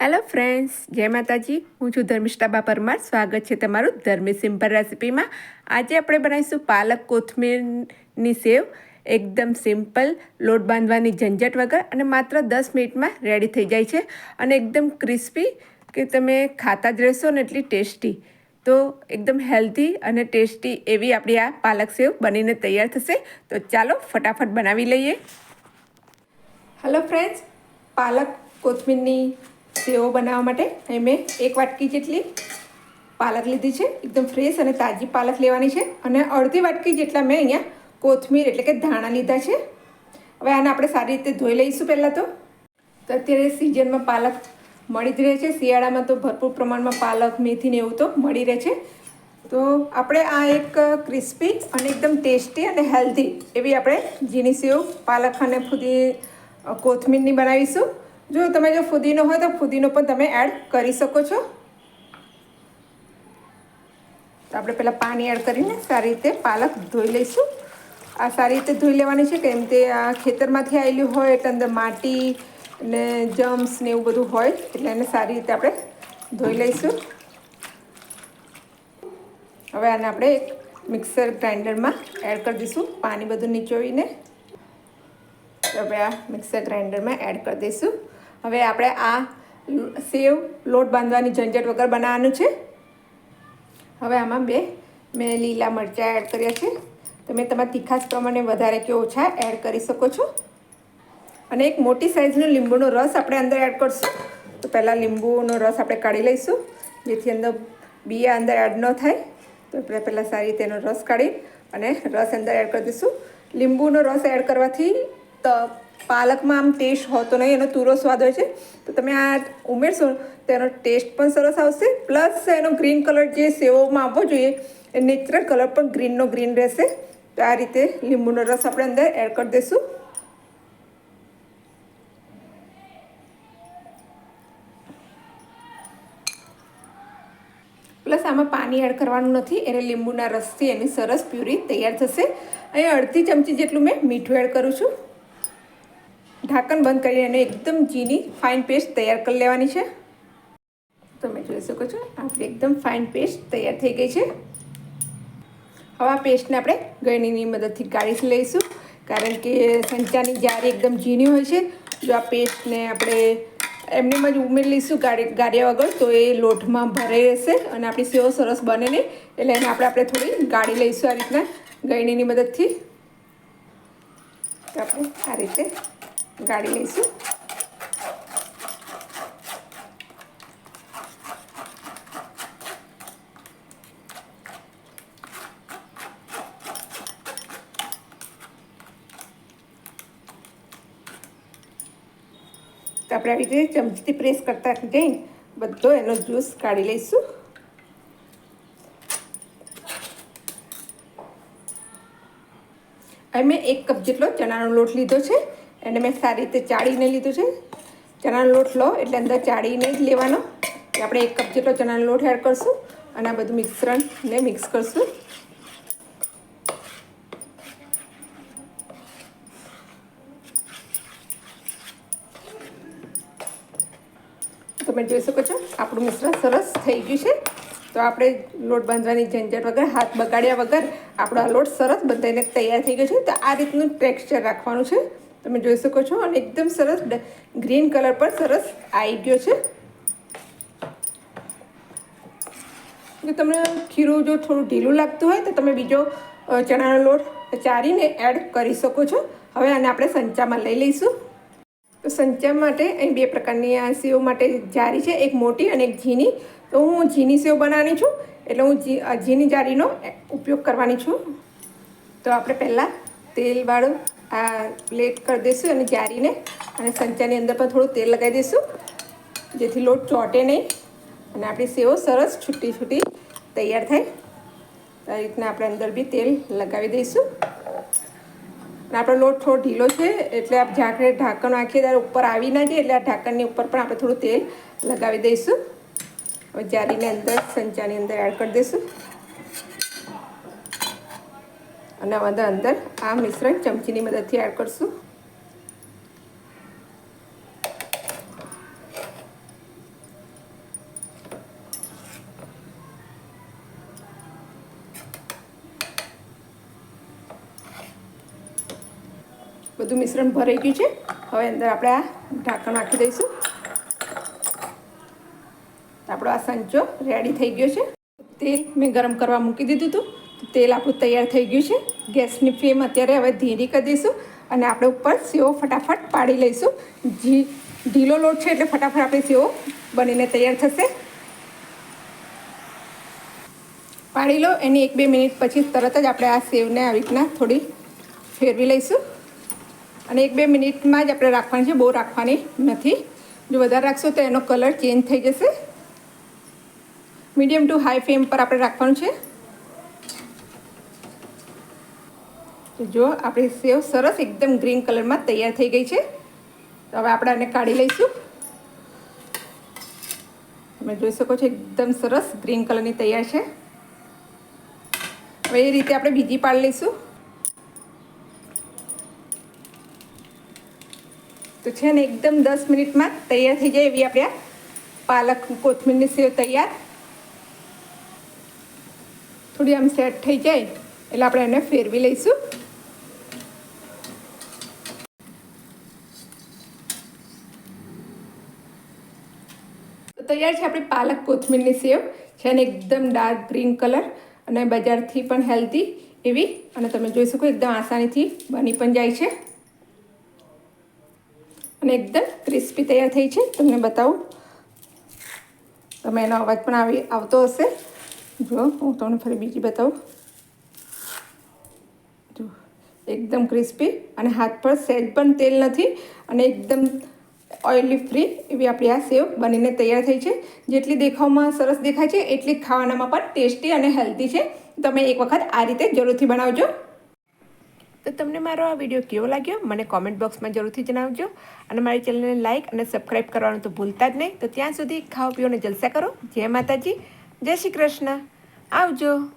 Hello friends જય માતાજી. હું છું ધર્મિષ્ઠાબા પરમાર. સ્વાગત છે તમારું ધર્મી સિમ્પલ રેસીપીમાં. આજે આપણે બનાવીશું પાલક કોથમીરની સેવ. એકદમ સિમ્પલ, લોટ બાંધવાની ઝંઝટ વગર અને માત્ર દસ મિનિટમાં રેડી થઈ જાય છે. અને એકદમ ક્રિસ્પી કે તમે ખાતા જ રહેશો ને એટલી ટેસ્ટી તો એકદમ હેલ્ધી અને ટેસ્ટી એવી આપણી આ પાલક સેવ બનીને તૈયાર થશે. તો ચાલો ફટાફટ બનાવી લઈએ. હેલો ફ્રેન્ડ્સ પાલક કોથમીરની સેવો બનાવવા માટે મેં એક વાટકી જેટલી પાલક લીધી છે, એકદમ ફ્રેશ અને તાજી પાલક લેવાની છે અને અડધી વાટકી જેટલા મેં અહીંયા કોથમીર એટલે કે ધાણા લીધા છે. હવે આને આપણે સારી રીતે ધોઈ લઈશું પહેલાં તો. તો અત્યારે સિઝનમાં પાલક મળી જ રહે છે. શિયાળામાં તો ભરપૂર પ્રમાણમાં પાલક, મેથી ને એવું તો મળી રહે છે. તો આપણે આ એક ક્રિસ્પી અને એકદમ ટેસ્ટી અને હેલ્ધી એવી આપણે ઝીણી સેવ, પાલક અને ફૂદી કોથમીરની બનાવીશું. જો તમે જો ફુદીનો હોય તો ફુદીનો પણ તમે એડ કરી શકો છો. તો આપણે પહેલાં પાણી એડ કરીને સારી રીતે પાલક ધોઈ લઈશું. આ સારી રીતે ધોઈ લેવાની છે કેમ તે આ ખેતરમાંથી આવેલું હોય એટલે અંદર માટી ને જમ્સ ને એવું બધું હોય એટલે એને સારી રીતે આપણે ધોઈ લઈશું. હવે આને આપણે એક મિક્સર ગ્રાઇન્ડરમાં એડ કરી દઈશું. પાણી બધું નીચોવીને. હવે આ મિક્સર ગ્રાઇન્ડરમાં એડ કરી દઈશું. હવે આપણે આ સેવ લોટ બાંધવાની ઝંઝટ વગર બનાવવાનું છે. હવે આમાં બે, મેં લીલા મરચાં એડ કર્યા છે. તમે તમારા તીખાસ પ્રમાણે વધારે કે ઓછા એડ કરી શકો છો. અને એક મોટી સાઇઝનો લીંબુનો રસ આપણે અંદર એડ કરશું. તો પહેલાં લીંબુનો રસ આપણે કાઢી લઈશું. જેથી અંદર બીયા અંદર એડ ન થાય. તો આપણે પહેલાં સારી રીતે એનો રસ કાઢી અને રસ અંદર એડ કરી દઈશું. લીંબુનો રસ એડ કરવાથી પાલકમાં આમ ટેસ્ટ હોતો નહીં, એનો તુરો સ્વાદ હોય છે. તો તમે આ ઉમેરશો, તો એનો ટેસ્ટ પણ સરસ આવશે. પ્લસ એનો ગ્રીન કલર જે સેવોમાં આવવો જોઈએ, એ નેચરલ કલર પણ ગ્રીનનો ગ્રીન રહેશે. તો આ રીતે લીંબુનો રસ આપણે અંદર એડ કરી દઈશું. પ્લસ આમાં પાણી એડ કરવાનું નથી, એને લીંબુના રસથી એની સરસ પ્યુરી તૈયાર થશે. અહીં અડધી ચમચી જેટલું મેં મીઠું એડ કરું છું. ઢાંકણ બંધ કરીને એને એકદમ ઝીણી ફાઇન પેસ્ટ તૈયાર કરી લેવાની છે. તમે જોઈ શકો છો આપણી એકદમ ફાઇન પેસ્ટ તૈયાર થઈ ગઈ છે. હવે આ પેસ્ટને આપણે ગળણીની મદદથી ગાળી લઈશું, કારણ કે સંચાની જારી એકદમ ઝીણી હોય છે. જો આ પેસ્ટને આપણે એમને જ ઉમેરી લઈશું ગાડી ગાળ્યા વગર, તો એ લોટમાં ભરાઈ રહેશે અને આપણી સેવો સરસ બને નહીં, એટલે એને આપણે આપણે થોડી ગાળી લઈશું આ રીતના ગળણીની મદદથી. આપણે આ રીતે ગાળી લઈશું. આપણે આવી રીતે ચમચીથી પ્રેસ કરતા જઈ બધો એનો જ્યુસ કાઢી લઈશું. અહીં મેં એક કપ જેટલો ચણાનો લોટ લીધો છે. એને મેં સારી રીતે ચાળીને લીધું છે. ચણાનો લોટ લો, એટલે અંદર ચાળીને જ લેવાનો. આપણે એક કપ જેટલો ચણાનો લોટ એડ કરશું અને આ બધું મિશ્રણને મિક્સ કરશું. તમે જોઈ શકો છો, આપણું મિશ્રણ સરસ થઈ ગયું છે. તો આપણે લોટ બાંધવાની ઝંઝટ વગર, હાથ બગાડ્યા વગર આપણો આ લોટ સરસ બંધાઈને તૈયાર થઈ ગયો છે. તો આ રીતનું ટેક્સચર રાખવાનું છે. તમે જોઈ શકો છો અને એકદમ સરસ ગ્રીન કલર પર સરસ આવી ગયો છે. જો તમને ખીરું જો થોડું ઢીલું લાગતું હોય તો તમે બીજો ચણાનો લોટ ચારીને એડ કરી શકો છો. હવે આને આપણે સંચામાં લઈ લઈશું. તો સંચા માટે અહીં બે પ્રકારની આ સેવ માટે જારી છે, એક મોટી અને એક ઝીણી. તો હું ઝીની સેવ બનાવવાની છું, એટલે હું ઝીની જારીનો ઉપયોગ કરવાની છું. તો આપણે પહેલાં તેલવાળું આ પ્લેટ કરી દઈશું અને જારીને અને સંચાની અંદર પણ થોડું તેલ લગાવી દઈશું જેથી લોટ ચોંટે નહીં અને આપણી સેવો સરસ છૂટી છૂટી તૈયાર થાય. આ રીતના આપણે અંદર બી તેલ લગાવી દઈશું. અને આપણો લોટ થોડો ઢીલો છે, એટલે આપ ઝાંખરે ઢાંકણ નાખીએ ત્યારે ઉપર આવી ના જાય, એટલે આ ઢાંકણની ઉપર પણ આપણે થોડું તેલ લગાવી દઈશું. હવે જારીને અંદર સંચાની અંદર એડ કરી દઈશું અને બધા અંદર આ મિશ્રણ ચમચીની મદદથી એડ કરશું. બધું મિશ્રણ ભરાઈ ગયું છે. હવે અંદર આપણે આ ઢાંકણ નાખી દઈશું. આપણો આ સંચો રેડી થઈ ગયો છે. તેલ મેં ગરમ કરવા મૂકી દીધું હતું. તેલ આપણું તૈયાર થઈ ગયું છે. ગેસની ફ્લેમ અત્યારે હવે ધીરી કરી દઈશું અને આપણે ઉપર સેવો ફટાફટ પાડી લઈશું. જી, ઢીલો લોટ છે એટલે ફટાફટ આપણે સેવો બનીને તૈયાર થશે. પાડી લો, એની એક બે મિનિટ પછી તરત જ આપણે આ સેવને આવી રીતના થોડી ફેરવી લઈશું. અને એક બે મિનિટમાં જ આપણે રાખવાની છે, બહુ રાખવાની નથી. જો વધારે રાખશો તો એનો કલર ચેન્જ થઈ જશે. મીડિયમ ટુ હાઈ ફ્લેમ પર આપણે રાખવાનું છે. તો જો, આપણી સેવ સરસ એકદમ ગ્રીન કલરમાં તૈયાર થઈ ગઈ છે. તો હવે આપણે આને કાઢી લઈશું. તમે જોઈ શકો છો, એકદમ સરસ ગ્રીન કલરની તૈયાર છે. હવે એ રીતે આપણે બીજી પાડી લઈશું. તો છે ને, એકદમ દસ મિનિટમાં તૈયાર થઈ જાય એવી આપણે પાલક, કોથમીરની સેવ તૈયાર. થોડી આમ સેટ થઈ જાય, એટલે આપણે એને ફેરવી લઈશું. તૈયાર છે આપણી પાલક કોથમીરની સેવ. છે ને એકદમ ડાર્ક ગ્રીન કલર અને બજારથી પણ હેલ્ધી એવી. અને તમે જોઈ શકો એકદમ આસાનીથી બની પણ જાય છે. અને એકદમ ક્રિસ્પી તૈયાર થઈ છે. તમને બતાવું. તમે એનો અવાજ પણ આવી આવતો હશે. જો, હું તમને ફરી બીજી બતાવું. જો, એકદમ ક્રિસ્પી અને હાથ પર સહેજ પણ તેલ નથી અને એકદમ ઓઇલી ફ્રી એવી આપણી આ સેવ બનીને તૈયાર થઈ છે. જેટલી દેખાવમાં સરસ દેખાય છે, એટલી ખાવાનામાં પણ ટેસ્ટી અને હેલ્ધી છે. તમે એક વખત આ રીતે જરૂરથી બનાવજો. તો તમને મારો આ વીડિયો કેવો લાગ્યો? મને કોમેન્ટ બોક્સમાં જરૂરથી જણાવજો. અને મારી ચેનલને લાઇક અને સબસ્ક્રાઈબ કરવાનું તો ભૂલતા જ નહીં. તો ત્યાં સુધી ખાઓ પીઓને જલસા કરો. જય માતાજી. જય શ્રી કૃષ્ણ. આવજો.